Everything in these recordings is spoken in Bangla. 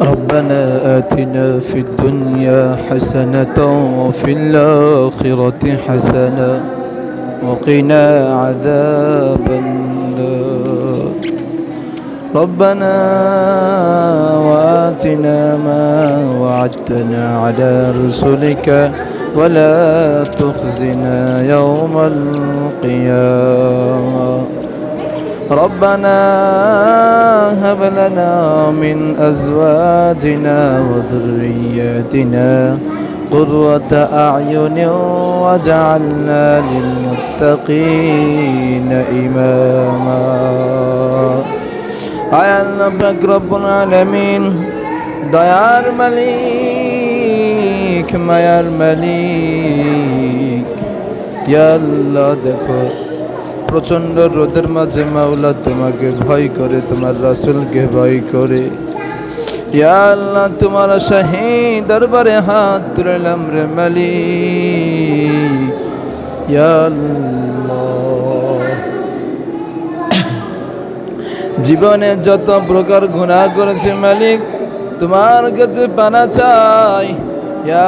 ربنا آتنا في الدنيا حسنة وفي الآخرة حسنة وقنا عذاب النار. ربنا وآتنا ما وعدتنا على رسلك ولا تخزنا يوم القيامة. ربنا هب لنا من أزواجنا وذرياتنا قرة أعين وجعلنا للمتقين إماما আয় আল্লাহ পাক রব্বুল আলামিন দয়ার মালিক মায়ার মালিক ইয়া আল্লাহ দেখো প্রচণ্ড রোদের মাঝে মাওলা তোমাকে ভয় করে, তোমার রাসুলকে ভয় করে। ইয়া আল্লাহ, তোমার শাহী দরবারে হাত তুললাম রে মালি জীবনে যত প্রকার গুনাহ করেছে মালিক, তোমার কাছে পানা চাই।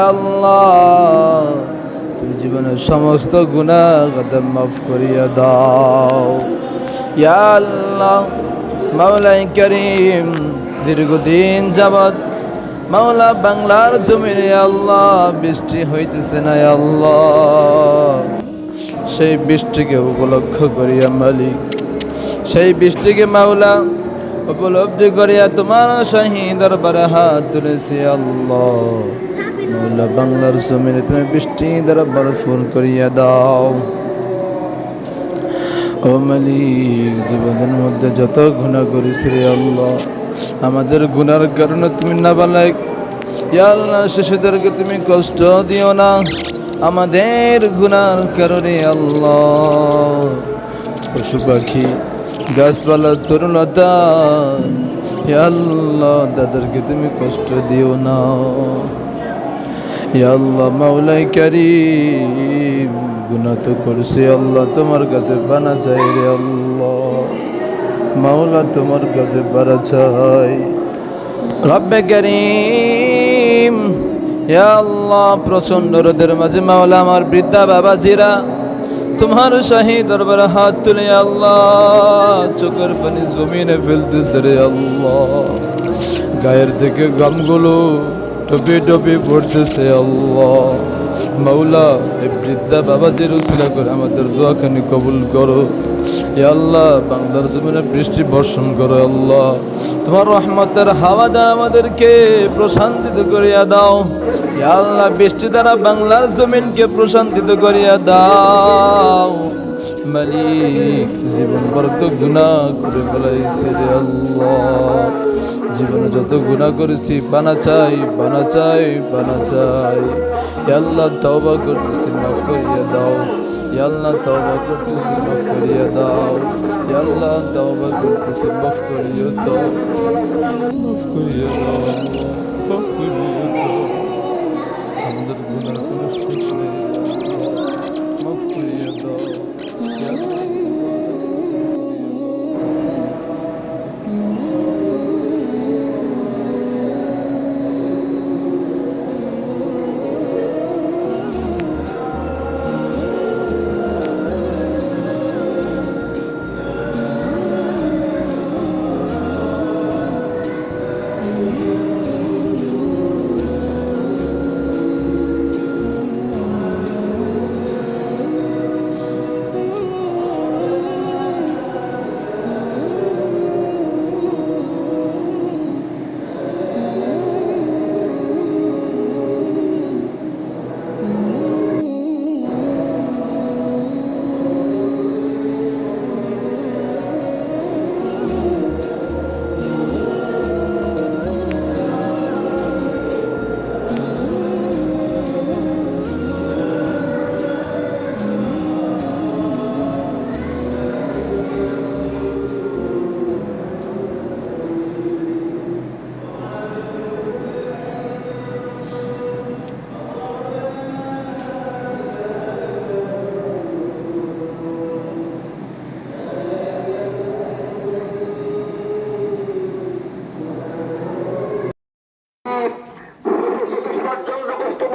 আল্লাহ। জীবনের সমস্ত গুনাহ কদম মাফ করিয়া দাও। আল্লাহ মাওলাই করিম, দীর্ঘদিন যাবৎ মাওলা বাংলার জমিনে আল্লাহ বৃষ্টি হইতেছে না আল্লাহ। সেই বৃষ্টিকে উপলক্ষ করিয়া মালিক, সেই বৃষ্টিকে মাওলা উপলব্ধি করিয়া তোমার শাহী দরবারে হাত তুলেছি আল্লাহ। মাওলা বাংলার জমিনে তুমি বৃষ্টি দরবার ফুল করিয়া দাও। ও মালিক, জীবনের মধ্যে যত গুণা করেছি রে আল্লাহ, আমাদের গুনার কারণে তুমি না বালাই আল্লাহ, শিশুদেরকে তুমি কষ্ট দিও না, আমাদের গুনার কারণে আল্লাহ। পশু পাখি, গাছপালা তরুণতা আল্লাহ, তাদেরকে তুমি কষ্ট দিও না। আল্লাহ মাওলাই কারিম গুণা তো করছি আল্লাহ, তোমার কাছে বানা চাই রে আল্লাহ। মাওলা, তোমার কাছে বানা চাই। রব্বে করিম আল্লাহ প্রচণ্ড রোদের মাঝে মাওলা, আমার বৃদ্ধা বাবাজিরা, তোমার শাহী দরবার হাত তুলে আল্লাহ, চোখের পানি জমিনে ফেলতেছে রে আল্লাহ। গায়ের থেকে গামগুলো টপি টপি পড়তেছে আল্লাহ। মাওলা এই বৃদ্ধা বাবা যে উসিলা করে আমাদের দোয়াখানি কবুল করো। এ আল্লাহ বাংলার জমিনে বৃষ্টি বর্ষণ করো আল্লাহ। তোমার রহমতের হাওয়া দা আমাদেরকে, প্রশান্তিত করিয়া দাও। এ আল্লাহ, বৃষ্টি দ্বারা বাংলার জমিনকে প্রশান্তিত করিয়া দাও। মালিক জীবন বর্ত গুণা করে ফেলাইছে রে আল্লাহ। জীবনে যত গুণা করেছি, বানা চাই বানা চাই বানা চাই। আল্লাহ, তওবা করতেছি, মাফ করিয়া দাও। আল্লাহ, তওবা করতেছি, মাফ করিয়া দাও। আল্লাহ, তওবা করতেছি, মাফ করিয়া দাও মাফ করিয়া দাও মাফ করিয়া